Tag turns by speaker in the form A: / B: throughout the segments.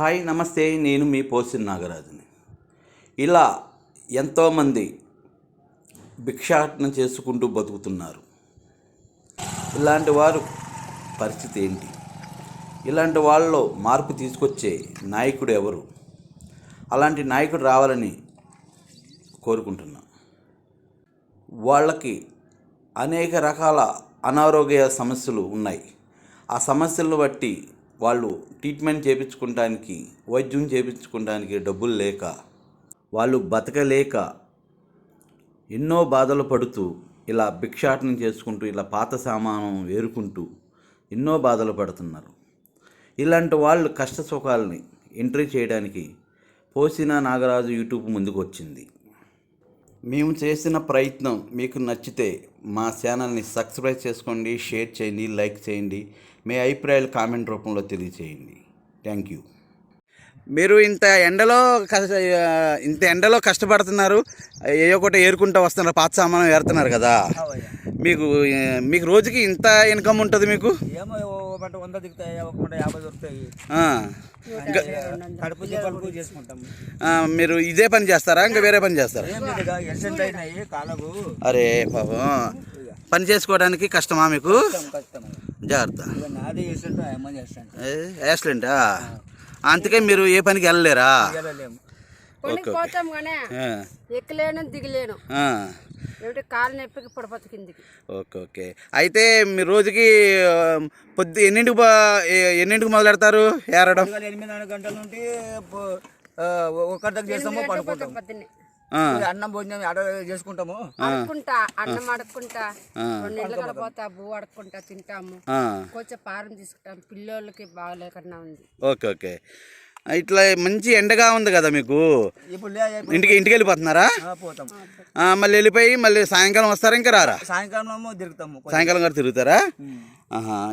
A: Hi నమస్తే నేను మీ పోసిన నాగరాజుని. ఇలా ఎంతోమంది భిక్షాటన చేసుకుంటూ బతుకుతున్నారు. ఇలాంటి వారు పరిస్థితి ఏంటి? ఇలాంటి వాళ్ళలో మార్పు తీసుకొచ్చే నాయకుడు ఎవరు? అలాంటి నాయకుడు రావాలని కోరుకుంటున్నాం. వాళ్ళకి అనేక రకాల అనారోగ్య సమస్యలు ఉన్నాయి. ఆ సమస్యలను బట్టి వాళ్ళు ట్రీట్మెంట్ చేయించుకోవడానికి వైద్యం చేయించుకోవడానికి డబ్బులు లేక వాళ్ళు బతకలేక ఎన్నో బాధలు పడుతూ ఇలా భిక్షాటనం చేసుకుంటూ ఇలా పాత సామానం వేరుకుంటూ ఎన్నో బాధలు పడుతున్నారు. ఇలాంటి వాళ్ళు కష్ట సుఖాలని ఎంట్రీ చేయడానికి పోసిన నాగరాజు యూట్యూబ్ ముందుకు వచ్చింది మేము చేసిన ప్రయత్నం మీకు నచ్చితే మా ఛానల్ని సబ్స్క్రైబ్ చేసుకోండి షేర్ చేయండి లైక్ చేయండి. మీ అభిప్రాయాలు కామెంట్ రూపంలో తెలియచేయండి. థ్యాంక్ యూ మీరు ఇంత ఎండలో కష్ట ఇంత ఎండలో కష్టపడుతున్నారు ఏ ఒకటి ఏరుకుంటూ వస్తున్నారు పాత సామానం ఏరుతున్నారు కదా. మీకు మీకు రోజుకి ఇంత ఇన్కమ్ ఉంటుంది మీకు?
B: ఏమో ఒక పంట వంద దిగుతాయి ఒక పంట యాభై దొరుకుతాయి.
A: మీరు ఇదే పని చేస్తారా? ఇంకా వేరే పని చేస్తారా? అరే పాపం. పని చేసుకోవడానికి కష్టమా మీకు?
B: కష్టం కష్టం.
A: జాగ్రత్త. యాక్సిడెంటా? అందుకే మీరు ఏ పనికి వెళ్ళలేరా?
C: పోతాం కానీ ఎక్కలేను దిగలేను.
A: ఆ,
C: ఏమిటి? కాలు నొప్పికి పడిపోతుంది కిందికి.
A: Okay okay. అయితే మీరు రోజుకి పొద్దు ఎన్నింటికి బా- ఎన్నింటికి మొదలు పెడతారు ఏరడం?
B: పొద్దుగాల ఎనిమిది నాలుగు గంటల నుండి పో- ఆ, ఒకరి దగ్గర చేస్తాము పడుకుంటాం.
C: పొద్దున్నే
A: ఆ,
B: అన్నం భోజనం ఆడ చేసుకుంటాము.
C: అడుక్కుంటా అన్నం అడుక్కుంటా రెండు నీళ్ళు కలపోతా బూ అడుక్కుంటా తింటాము.
A: ఆ,
C: కొంచెం పారం తీసుకుంటాం. పిల్లోళ్ళకి బాగలేకుండా ఉంది.
A: Okay okay. ఇట్లా మంచి ఎండగా ఉంది కదా మీకు?
B: ఇప్పుడు లే ఇప్పుడు
A: ఇంటికి ఇంటికి వెళ్ళిపోతున్నారా?
B: ఆ, పోతాం.
A: ఆ, మళ్ళీ వెళ్ళిపోయి మళ్ళీ సాయంకాలం వస్తారా ఇంకా రారా?
B: సాయంకాలం తిరుగుతాము
A: సాయంకాలం గారు తిరుగుతారా.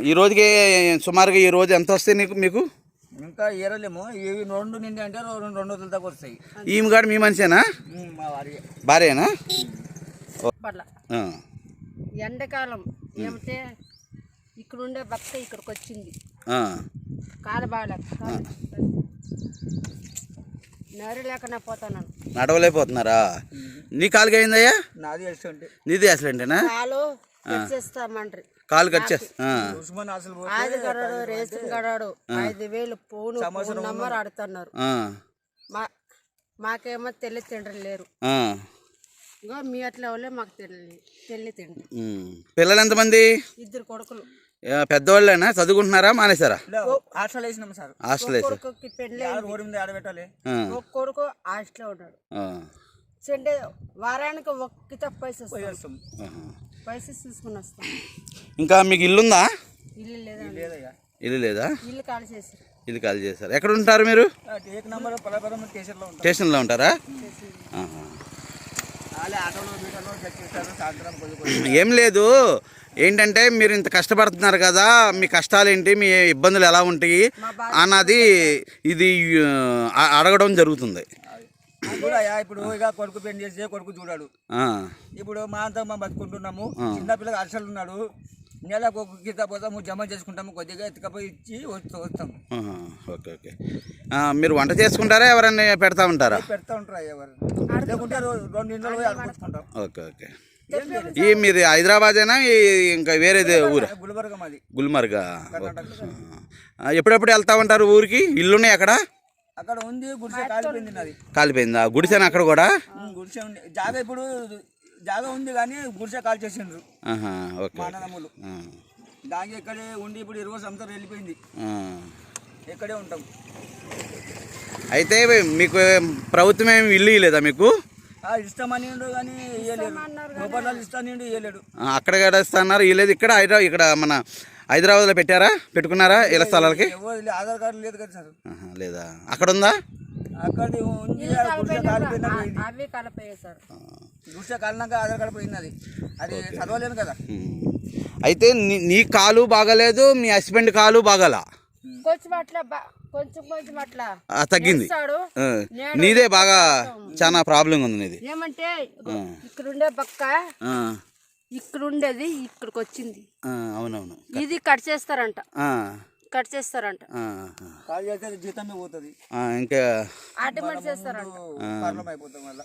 A: ఈ రోజుకి సుమారుగా ఈ రోజు ఎంత వస్తాయి నీకు మీకు?
B: ఇంకా ఏరలేము. ఇవి రెండు నిండి అంటే రెండు రెండు రోజుల దాకా వస్తాయి.
A: ఈమె కాడు మీ మనిషేనా?
B: ఉమ్, మా వారి.
A: భార్యేనా.
C: ఎండాకాలం. ఏమిటే ఇక్కడ ఉండే భక్త ఇక్కడికి వచ్చింది
A: ఆ.
C: కాలు
A: నడవలేకపోతున్నారా? నీ కాలుకి అయిందయ్యా
B: నాది
A: నీది యాక్సిడెంటేనా?
C: కాలు
A: కాలు కట్ చేస్తా ఆ.
B: ఉస్మాన్ అసలు పోతే
C: ఆది గడాడు రేషన్ గడాడు ఐదు వేలు ఫోను నంబర్ ఆడుతున్నారు
A: ఆ.
C: మా మాకేమో తెల్లి తండ్రి లేరు.
A: ఆ.
C: ఇంకో మీ అట్లా వాళ్ళే మాకు తెల్లి తెల్లి తండ్రి.
A: పిల్లలు ఎంతమంది?
C: ఇద్దరు కొడుకులు.
A: పెద్దవాళ్ళేనా చదువుకుంటున్నారా? మానేశారా?
B: హాస్టల్ వేసినాం సార్.
A: హాస్టల్ వేసి
C: కొడుకుకి పెళ్ళి
B: ఆడ రోడ్డు మీద ఆడబెట్టాలి.
C: ఒక కొడుకు హాస్టల్లో ఉన్నాడు. చెండే వారానికి ఒక్క పైసలు వస్తాం. పైసలు తీసుకుని వస్తాం.
A: ఇంకా మీకు ఇల్లుందా?
C: ఇల్లు లేదండి
B: లేదయ్యా.
A: ఇల్లు లేదా?
C: ఇల్లు ఖాళీ చేసి
A: ఇల్లు కాల్ చేశారు. ఎక్కడ ఉంటారు మీరు?
B: స్టేషన్లో
A: ఉంటారా. ఏం లేదు. ఏంటంటే మీరు ఇంత కష్టపడుతున్నారు కదా మీ కష్టాలు ఏంటి మీ ఇబ్బందులు ఎలా ఉంటాయి అన్నది ఇది అడగడం జరుగుతుంది.
B: ఇప్పుడు ఇక కొడుకు పెళ్ళి చేస్తే కొడుకు చూడాడు. ఇప్పుడు మా అంతా బతుకుంటున్నాము. చిన్న పిల్లగా అర్షలు ఉన్నాడు. నెలకు ఒక గీత పోతాము జమ చేసుకుంటాము కొద్దిగా ఎత్తుకపోయి ఇచ్చి వస్తూ వస్తాం
A: ఆహా, ఓకే ఓకే. మీరు వంట చేసుకుంటారా ఎవరన్నా పెడతా ఉంటారా?
B: పెడతా ఉంటారు ఎవరు లేకుంటే రెండు ఇంట్లో పోయి అడుగుతుంటాం
A: ఓకే ఓకే. ఈ మీరు హైదరాబాదేనా ఈ ఇంకా వేరేదే ఊరా?
B: గుల్బర్గ మాది.
A: గుల్మర్గా ఎప్పుడెప్పుడు వెళ్తా ఉంటారు ఊరికి? ఇల్లున్నాయి అక్కడ?
B: అక్కడ ఉంది గుడిసె కాలిపోయింది నాది.
A: కాలిపోయిందా? గుడిసేనా అక్కడ కూడా?
B: గుడిసె ఉంది. జాగా ఇప్పుడు జాగా ఉంది కానీ గుడిసె కాల్ చేసిండ్రు. మా దానికి ఇక్కడే ఉండి ఇప్పుడు ఇరవై సంవత్సరాలు వెళ్ళిపోయింది. ఇక్కడే ఉంటాం.
A: అయితే మీకు ప్రభుత్వం ఏమి ఇల్లు ఇవ్వలేదా మీకు?
B: ఆ, ఇస్తామని ఉండు కానీ రూపాయలు ఇస్తాను ఇయ్యలేడు.
A: ఆ, అక్కడ కూడా ఇస్తున్నారు. ఇవ్వలేదు ఇక్కడ హైదరాబాద్ ఇక్కడ మన హైదరాబాద్లో పెట్టారా? పెట్టుకున్నారా ఇళ్ళ స్థలాలకి?
B: ఆధార్ కార్డు లేదు కదా సార్.
A: లేదా? అక్కడ ఉందా?
B: అక్కడ
C: అవి కలిపోయాయి
B: గుడిసె కాలినాక ఆధార్ కార్డు పోయింది అది అది చదవలేను కదా.
A: అయితే నీ నీ కాలు బాగలేదు మీ హస్బెండ్ కాలు బాగాల?
C: కొంచెం అట్లా బా- కొంచెం కొంచెం అట్లా.
A: ఆ, తగ్గింది. ఆ, నీదే బాగా చాలా ప్రాబ్లం ఉంది నీది.
C: ఏమంటే ఇక్కడ ఉండే బక్క
A: ఆ,
C: ఇక్కడ ఉండేది ఇక్కడికి వచ్చింది
A: ఆ, అవునవును.
C: ఇది కట్ చేస్తారంట.
A: ఆ,
C: కట్ చేస్తారంట.
A: ఆ,
B: కాల్ చేస్తే జీతమే పోతుంది.
A: ఆ, ఇంకా
C: ఆటోమేటిక్ చేస్తారంట.
B: ప్రాబ్లం అయిపోతాం వల్ల